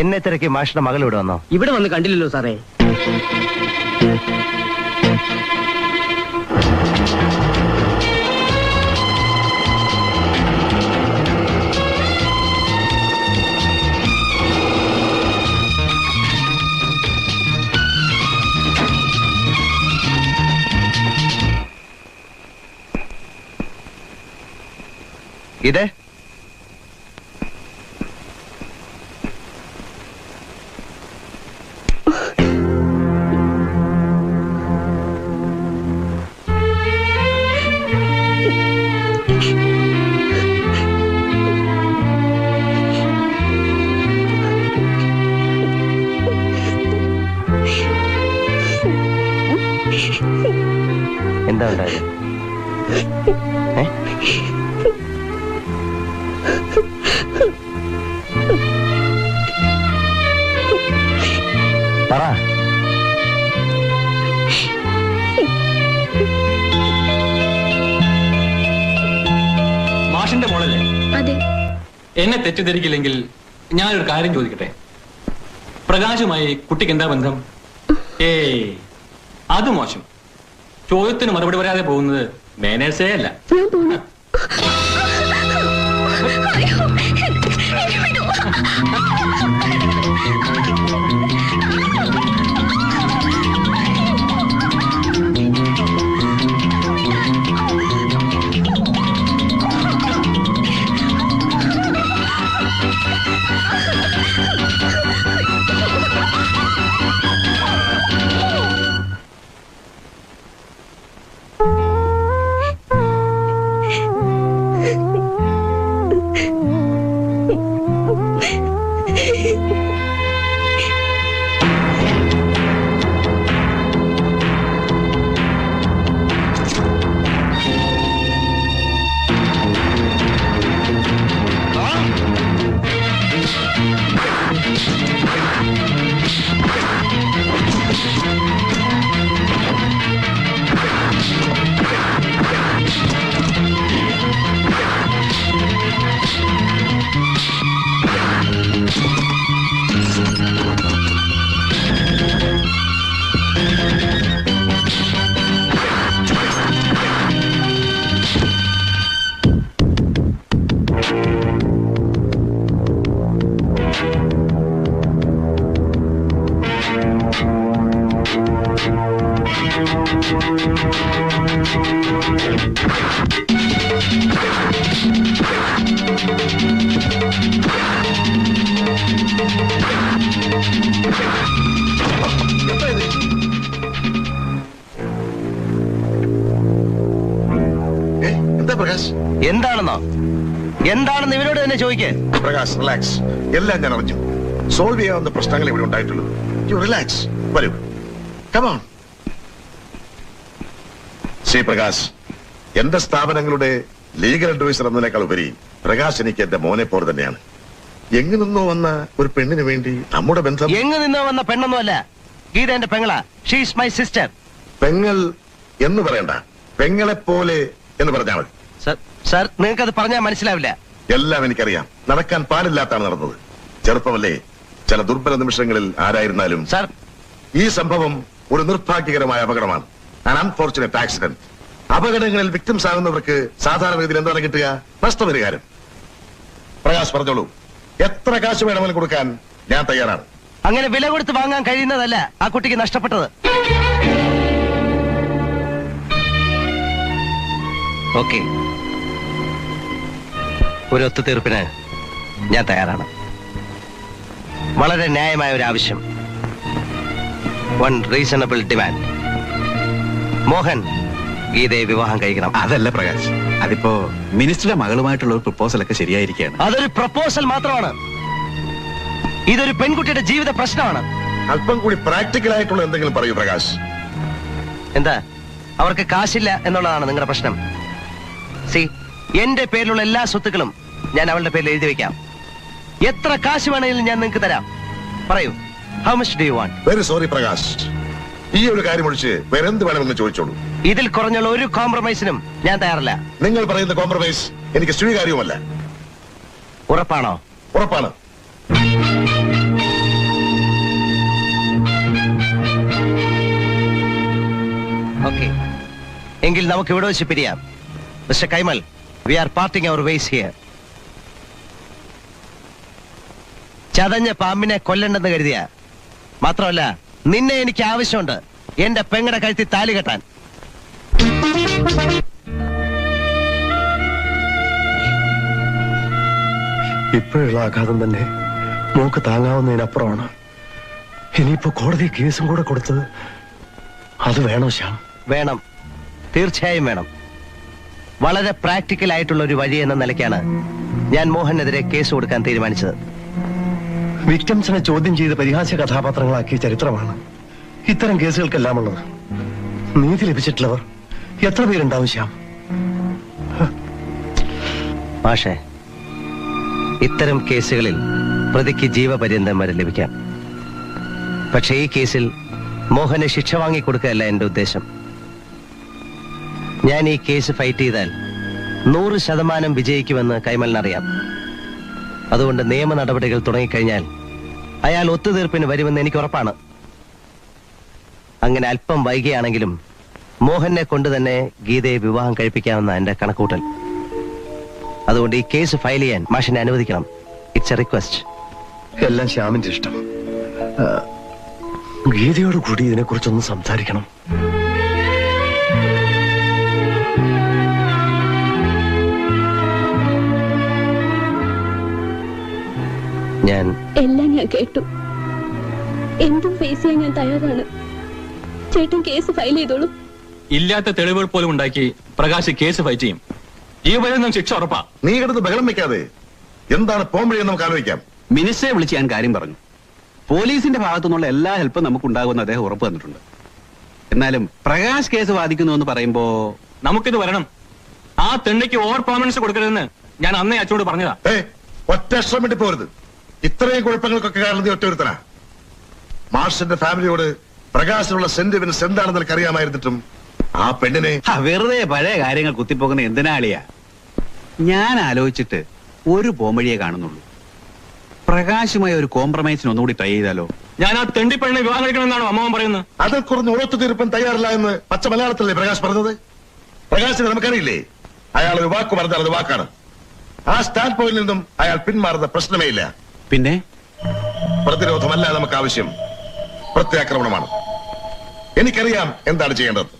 എന്നെ തിരക്കി മാഷിന്റെ മകൾ ഇവിടെ വന്നോ? ഇവിടെ വന്ന് കണ്ടില്ലല്ലോ സാറേ. ഇത്? എന്താ ഉണ്ടായത്? പറ. മാഷിന്റെ മോളല്ലേ? അതെ. എന്നെ തെറ്റിദ്ധരിക്കില്ലെങ്കിൽ ഞാനൊരു കാര്യം ചോദിക്കട്ടെ? പ്രകാശുമായി കുട്ടിക്ക് എന്താ ബന്ധം? ഏയ് അത് മോശം. ചോദ്യത്തിന് മറുപടി പറയാതെ പോകുന്നത് മാനേഴ്സേ അല്ല. പ്രകാശ്. എന്താണെന്നോ? എന്താണെന്ന് ഇവരോട് തന്നെ ചോദിക്കേ. പ്രകാശ് റിലാക്സ് എല്ലാം ഞാൻ അറിഞ്ഞു. സോൾവ് ചെയ്യാവുന്ന പ്രശ്നങ്ങൾ ഇവിടെ ഉണ്ടായിട്ടുള്ളൂ യു റിലാക്സ് വരൂ. കമോൺ ശ്രീ പ്രകാശ് എന്റെ സ്ഥാപനങ്ങളുടെ ലീഗൽ അഡ്വൈസർ എന്നതിനേക്കാൾ ഉപരി പ്രകാശ് എനിക്ക് എന്റെ മോനെ പോലെ തന്നെയാണ്. എങ്ങു നിന്നോ വന്ന ഒരു പെണ്ണിന് വേണ്ടി നമ്മുടെ ബന്ധം എങ്ങ് നിന്നോ വന്ന പെണ്ണൊന്നുമല്ല. ഗീത എന്റെ പെങ്ങളാ. ഷീസ് മൈ സിസ്റ്റർ പെങ്ങൾ എന്ന് പറയണ്ട. പെങ്ങളെ പോലെ എന്ന് പറഞ്ഞാൽ മതി. സർ നിങ്ങൾക്ക് അത് പറഞ്ഞാൽ മനസ്സിലാവില്ല. എല്ലാം എനിക്കറിയാം. നടക്കാൻ പാടില്ലാത്താണ് നടന്നത്. ചെറുപ്പമല്ലേ ചില ദുർബല നിമിഷങ്ങളിൽ ആരായിരുന്നാലും സർ. ഈ സംഭവം ഒരു നിർഭാഗ്യകരമായ അപകടമാണ്. അൺഫോർച്ചുനേറ്റ് ആക്സിഡന്റ് അപകടങ്ങളിൽ വിക്ടിംസ് ആകുന്നവർക്ക് സാധാരണ രീതിയിൽ എന്താണ് കിട്ടുക? നഷ്ടപരിഹാരം. പ്രകാശ് പറഞ്ഞോളൂ. എത്ര കാശ് വേണമെങ്കിലും കൊടുക്കാൻ ഞാൻ തയ്യാറാണ്. അങ്ങനെ വില കൊടുത്ത് വാങ്ങാൻ കഴിയുന്നതല്ല ആ കുട്ടിക്ക് നഷ്ടപ്പെട്ടത്. ഓക്കെ ഒരു ഒത്തുതീർപ്പിന് ഞാൻ തയ്യാറാണ്. വളരെ ന്യായമായ ഒരു ആവശ്യം. വൺ റീസണബിൾ ഡിമാൻഡ് മോഹൻ ഗീതയെ വിവാഹം കഴിക്കണം. അതല്ല പ്രകാശ് അതിപ്പോ മിനിസ്റ്ററുടെ മകളുമായിട്ടുള്ള ഒരു പ്രപ്പോസൽ ഒക്കെ ശരിയായിരിക്കുകയാണ്. അതൊരു പ്രപ്പോസൽ മാത്രമാണ്. ഇതൊരു പെൺകുട്ടിയുടെ ജീവിത പ്രശ്നമാണ്. അല്പം കൂടി പ്രാക്ടിക്കൽ ആയിട്ടുള്ള എന്തെങ്കിലും പറയൂ പ്രകാശ്. എന്താ? അവർക്ക് കാശില്ല എന്നുള്ളതാണ് നിങ്ങളുടെ പ്രശ്നം. സി എന്റെ പേരിലുള്ള എല്ലാ സ്വത്തുക്കളും ഞാൻ അവളുടെ പേരിൽ എഴുതി വെക്കാം. എത്ര കാശ് വേണമെങ്കിലും ഞാൻ നിങ്ങൾക്ക് തരാം. പറയൂ how much do you want very sorry Prakash. ഈ ഒരു കാര്യം ഒഴിച്ച് വേറെ എന്ത് വേണമെന്ന് ചോദിച്ചോളൂ. ഇതിൽ കുറഞ്ഞുള്ള ഒരു കോംപ്രമൈസിനും ഞാൻ തയ്യാറല്ല. നിങ്ങൾ പറയുന്ന കോംപ്രമൈസ് എനിക്ക് സ്വീകാര്യവുമല്ല. ഉറപ്പാണോ? ഉറപ്പാണ്. ഓക്കെ എങ്കിൽ നമുക്ക് ഇവിടെ വെച്ച് പിരിയാം. Mister Kaimal we are parting our ways here ചതഞ്ഞ പാമ്പിനെ കൊല്ലണ്ടെന്ന് കരുതിയ. മാത്രമല്ല നിന്നെ എനിക്ക് ആവശ്യമുണ്ട്. എന്റെ പെങ്ങടെ കഴുത്തി താലി കെട്ടാൻ. ഇപ്പോഴുള്ള ആഘാതം തന്നെ മോക്ക് താങ്ങാവുന്നതിനപ്പുറമാണ്. ഇനിയിപ്പോ കോടതി കേസും കൂടെ കൊടുത്തത് അത് വേണോ ശ്യാം? വേണം. തീർച്ചയായും വേണം. വളരെ പ്രാക്ടിക്കൽ ആയിട്ടുള്ള ഒരു വഴി എന്ന നിലയ്ക്കാണ് ഞാൻ മോഹനെതിരെ കേസ് കൊടുക്കാൻ തീരുമാനിച്ചത്. വിക്ടംസിനെ ചോദ്യം ചെയ്ത് പരിഹാസ്യ കഥാപാത്രങ്ങളാക്കിയ ചരിത്രമാണ് ഇത്തരം കേസുകൾക്കെല്ലാം ഉള്ളത് നീതി ലഭിച്ചിട്ടുള്ളവർ എത്ര പേരുണ്ടാവും ശ്യാം? മാഷേ ഇത്തരം കേസുകളിൽ പ്രതിക്ക് ജീവപര്യന്തം വരെ ലഭിക്കാം. പക്ഷേ ഈ കേസിൽ മോഹനെ ശിക്ഷ വാങ്ങിക്കൊടുക്കുകയല്ല എന്റെ ഉദ്ദേശം. ഞാൻ ഈ കേസ് ഫൈറ്റ് ചെയ്താൽ നൂറ് ശതമാനം വിജയിക്കുമെന്ന് കൈമലിനറിയാം. അതുകൊണ്ട് നിയമ നടപടികൾ തുടങ്ങിക്കഴിഞ്ഞാൽ അയാൾ ഒത്തുതീർപ്പിന് വരുമെന്ന് എനിക്ക് ഉറപ്പാണ്. അങ്ങനെ അല്പം വൈകിയാണെങ്കിലും മോഹനെ കൊണ്ട് തന്നെ ഗീതയെ വിവാഹം കഴിപ്പിക്കാമെന്ന എന്റെ കണക്കൂട്ടൽ അതുകൊണ്ട് ഈ കേസ് ഫയൽ ചെയ്യാൻ മാഷിനെ അനുവദിക്കണം. ഇറ്റ്സ് എ റിക്വസ്റ്റ് എല്ലാം ശ്യാമിന്റെ ഇഷ്ടം. ഗീതയോട് കൂടി ഇതിനെക്കുറിച്ചൊന്ന് സംസാരിക്കണം. ഞാൻ. എല്ലാം ഞാൻ കേട്ടു. എന്തും ഫേസ് ചെയ്യാൻ ഞാൻ തയ്യാറാണ്. ചേട്ടൻ കേസ് ഫയൽ ചെയ്തോളൂ. ഇല്ലാത്ത തെളിവുകൾ പോലും ഉണ്ടാക്കി പ്രകാശ് കേസ് ഫൈറ്റ് ചെയ്യും. ജീവപര്യന്തം ശിക്ഷ ഉറപ്പാ. നീ കിടന്ന് ബഹളം വെക്കാതെ എന്താണ് പോംവഴിയെന്ന് നമുക്ക് ആലോചിക്കാം. മിനിസ്റ്ററെ വിളിച്ച് ഞാൻ കാര്യം പറഞ്ഞു. പോലീസിന്റെ ഭാഗത്തു നിന്നുള്ള എല്ലാ ഹെൽപ്പും നമുക്ക് ഉണ്ടാകുമെന്ന് അദ്ദേഹം ഉറപ്പ് തന്നിട്ടുണ്ട്. എന്നാലും പ്രകാശ് കേസ് വാദിക്കുന്നു എന്ന് പറയുമ്പോ നമുക്കിത് വരണം. ആ തെണ്ണിക്ക് ഓവർ പെർഫോമൻസ് കൊടുക്കരുതെന്ന് ഞാൻ അന്നേ അച്ഛനോട് പറഞ്ഞതാ. ഒറ്റ ശ്രമിട്ട് പോരുത് ഇത്രയും കുഴപ്പങ്ങൾക്കൊക്കെ കാരണം നീ ഒറ്റ ഒരുത്തനാ മാർഷിന്റെ ഫാമിലിയോട് സെന്റ് സെന്റിമെന്റ്സ് എന്താണെന്ന് നിനക്ക് അറിയാമായിരുന്നിട്ടും ആ പെണ്ണിനെ വെറുതെ പഴയ കാര്യങ്ങൾ കുത്തിപ്പോകുന്ന എന്തിനാളിയാ ഞാൻ ആലോചിച്ചിട്ട് ഒരു പോംവഴിയെ കാണുന്നുള്ളൂ. പ്രകാശുമായി ഒരു കോംപ്രമൈസിന് ഒന്നുകൂടി ട്രൈ ചെയ്താലോ? ഞാൻ ആ തെണ്ടിപ്പെണ്ണിനെ വിവാഹം കഴിക്കണമെന്നാണോ അമ്മാവൻ പറയുന്നത്? അതിൽ കുറഞ്ഞ് ഉറത്തു തീർപ്പൻ തയ്യാറില്ല എന്ന് പച്ച മലയാളത്തിലല്ലേ പ്രകാശ് പറഞ്ഞത്? പ്രകാശിനെ നമുക്കറിയില്ലേ? അയാൾ ഒരു വാക്ക് പറഞ്ഞാൽ അത് വാക്കാണ്. ആ സ്റ്റാൻഡ് പോയിന്റിൽ നിന്നും അയാൾ പിന്മാറുന്ന പ്രശ്നമേ ഇല്ല. പിന്നെ? പ്രതിരോധമല്ല നമുക്ക് ആവശ്യം. പ്രത്യാക്രമണമാണ്. എനിക്കറിയാം എന്താണ് ചെയ്യേണ്ടത്.